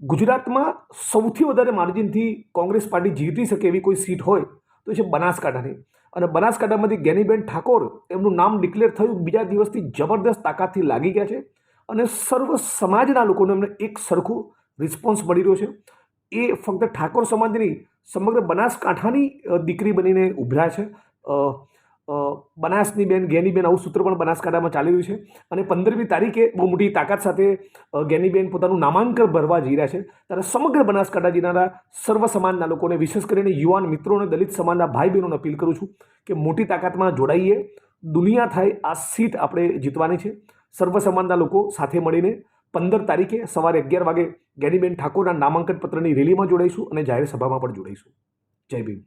ગુજરાતમાં સૌથી વધારે માર્જિનથી કોંગ્રેસ પાર્ટી જીતી શકે એવી કોઈ સીટ હોય તો છે બનાસકાંઠાની. અને બનાસકાંઠામાંથી જ્ઞાનીબેન ઠાકોર એમનું નામ ડિક્લેર થયું બીજા દિવસથી જબરદસ્ત તાકાતથી લાગી ગયા છે અને સર્વ સમાજના લોકોને એમને એક સરખું રિસ્પોન્સ મળી રહ્યો છે. એ ફક્ત ઠાકોર સમાજની સમગ્ર બનાસકાંઠાની દીકરી બનીને ઉભરા છે. બનાસની બેન ગેનીબેન આવું સૂત્ર પણ બનાસકાંઠામાં ચાલી રહ્યું છે. અને પંદરમી તારીખે બહુ મોટી તાકાત સાથે ગેનીબેન પોતાનું નામાંકન ભરવા જઈ રહ્યા છે. ત્યારે સમગ્ર બનાસકાંઠા જિલ્લાના સર્વ સમાજના લોકોને, વિશેષ કરીને યુવાન મિત્રો અને દલિત સમાજના ભાઈ બહેનોને અપીલ કરું છું કે મોટી તાકાતમાં જોડાઈએ. દુનિયા થાય, આ સીટ આપણે જીતવાની છે. સર્વ સમાજના લોકો સાથે મળીને પંદર તારીખે સવારે અગિયાર વાગે ગેનીબેન ઠાકોરના નામાંકન પત્રની રેલીમાં જોડાઈશું અને જાહેર સભામાં પણ જોડાઈશું. જય ભીમ.